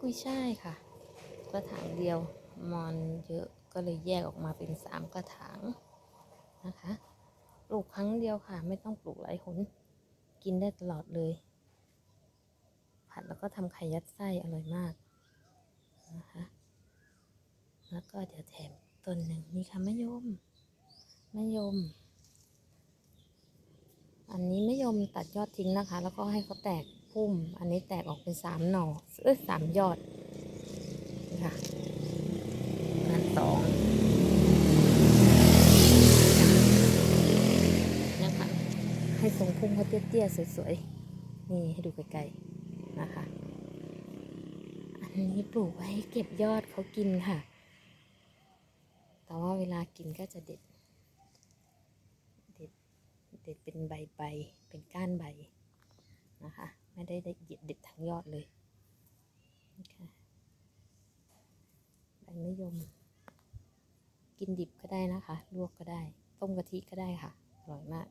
กุยช่ายค่ะ กระถางเดียวมอนเยอะก็เลยแยกออกมาเป็นสามกระถางนะคะ ปลูกครั้งเดียวค่ะ ไม่ต้องปลูกหลายหนกินได้ตลอดเลย ผัดแล้วก็ทำไข่ยัดไส้อร่อยมากนะคะ แล้วก็เดี๋ยวแถมต้นหนึ่งนี่ค่ะมะยมมะยม อันนี้มะยมตัดยอดทิ้งนะคะ แล้วก็ให้เขาแตก พุ่ม อันนี้แตกออกเป็นสามหน่อเอ้ยสามยอดนี่ค่ะอันสองนะคะให้ทรงพุ่มเขาเตี้ยๆสวยๆ นี่ให้ดูไกลๆนะคะ อันนี้ปลูกไว้เก็บยอดเขากินค่ะ แต่ว่าเวลากินก็จะเด็ด เด็ด เด็ดเป็นใบใบๆเป็นก้านใบนะคะ ไม่ได้ได้เด็ดเด็ดทั้งยอดเลยนะคะใบมะยม กินดิบก็ได้นะคะ ลวกก็ได้ ต้มกะทิก็ได้ค่ะ อร่อยมาก